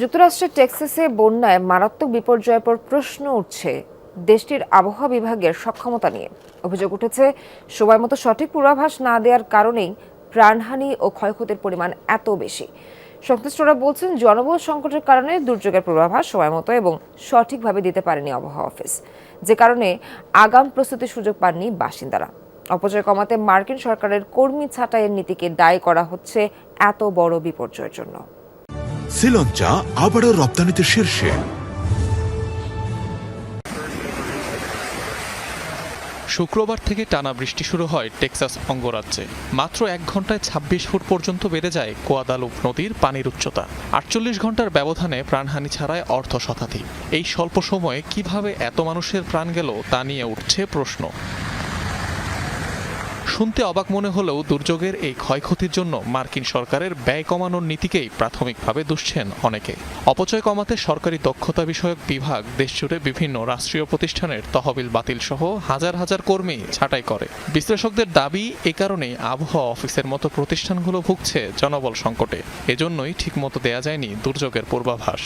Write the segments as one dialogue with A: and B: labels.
A: যুক্তরাষ্ট্রের টেক্সাসে বন্যায় মারাত্মক বিপর্যয়ের পর প্রশ্ন উঠছে দেশটির আবহাওয়া বিভাগের সক্ষমতা নিয়ে। অভিযোগ উঠেছে, সময় মতো সঠিক পূর্বাভাস না দেওয়ার কারণেই প্রাণহানি ও ক্ষয়ক্ষতির পরিমাণ এত বেশি। সংশ্লিষ্টরা বলছেন জনবল সংকটের কারণে দুর্যোগের পূর্বাভাস সময় মতো এবং সঠিকভাবে দিতে পারেনি আবহাওয়া অফিস। যে কারণে আগাম প্রস্তুতির সুযোগ পাননি বাসিন্দারা। অপচয় কমাতে মার্কিন সরকারের কর্মী ছাঁটাইয়ের নীতিকে দায়ী করা হচ্ছে এত বড় বিপর্যয়ের জন্য।
B: শ্রীলঙ্কা আবারও রপ্তানিতে শীর্ষে।
C: শুক্রবার থেকে টানা বৃষ্টি শুরু হয় টেক্সাস অঙ্গরাজ্যে। মাত্র এক ঘন্টায় ২৬ ফুট পর্যন্ত বেড়ে যায় কোয়াদালুপ নদীর পানির উচ্চতা। আটচল্লিশ ঘণ্টার ব্যবধানে প্রাণহানি ছাড়ায় অর্ধ শতাধিক। এই স্বল্প সময়ে কীভাবে এত মানুষের প্রাণ গেল তা নিয়ে উঠছে প্রশ্ন। শুনতে অবাক মনে হলেও দুর্যোগের এই ক্ষয়ক্ষতির জন্য মার্কিন সরকারের ব্যয় কমানোর নীতিকেই প্রাথমিকভাবে দুষছেন অনেকে। অপচয় কমাতে সরকারি দক্ষতা বিষয়ক বিভাগ দেশজুড়ে বিভিন্ন রাষ্ট্রীয় প্রতিষ্ঠানের তহবিল বাতিল সহ হাজার হাজার কর্মী ছাঁটাই করে। বিশ্লেষকদের দাবি, এ কারণেই আবহাওয়া অফিসের মতো প্রতিষ্ঠানগুলো ভুগছে জনবল সংকটে। এজন্যই ঠিকমতো দেয়া যায়নি দুর্যোগের পূর্বাভাস।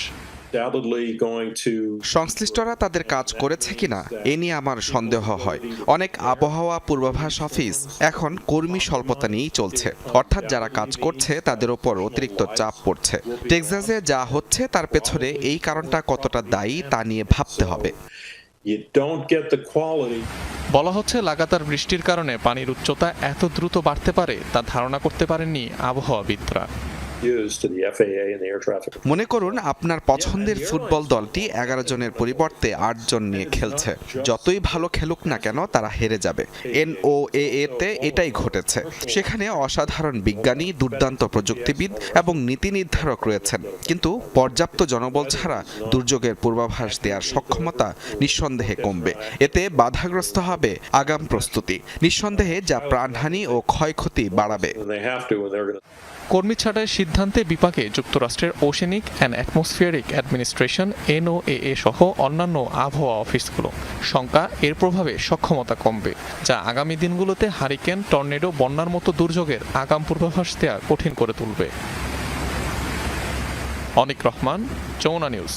D: সংশ্লিষ্টরা তাদের কাজ করেছে কিনা এ নিয়ে আমার সন্দেহ হয়। অনেক আবহাওয়া পূর্বাভাস অফিস এখন কর্মী স্বল্পতা নিয়েই চলছে। অর্থাৎ যারা কাজ করছে তাদের ওপর অতিরিক্ত চাপ পড়ছে। টেক্সাসে যা হচ্ছে তার পেছনে এই কারণটা কতটা দায়ী তা নিয়ে ভাবতে হবে।
C: বলা হচ্ছে লাগাতার বৃষ্টির কারণে পানির উচ্চতা এত দ্রুত বাড়তে পারে তা ধারণা করতে পারেননি আবহাওয়াবিদরা।
D: মনে করুন আপনার পছন্দের ফুটবল দলটি এগারো জনের পরিবর্তে আট জন নিয়ে খেলছে। যতই ভালো খেলুক না কেন তারা হেরে যাবে। এনওএ তে এটাই ঘটেছে। সেখানে অসাধারণ বিজ্ঞানী দুর্দান্ত প্রযুক্তিবিদ এবং নীতি নির্ধারক রয়েছেন। কিন্তু পর্যাপ্ত জনবল ছাড়া দুর্যোগের পূর্বাভাস দেওয়ার সক্ষমতা নিঃসন্দেহে কমবে। এতে বাধাগ্রস্ত হবে আগাম প্রস্তুতি। নিঃসন্দেহে যা প্রাণহানি ও ক্ষয়ক্ষতি বাড়াবে।
C: কর্মী ছাঁটাইয়ের সিদ্ধান্তে বিপাকে যুক্তরাষ্ট্রের oceanic and atmospheric administration, NOAA সহ অন্যান্য আবহাওয়া অফিসগুলো। শঙ্কা, এর প্রভাবে সক্ষমতা কমবে, যা আগামী দিনগুলোতে হারিকেন, টর্নেডো, বন্যার মতো দুর্যোগের আগাম পূর্বাভাস দেওয়া কঠিন করে তুলবে। অনিক রহমান, যমুনা নিউজ।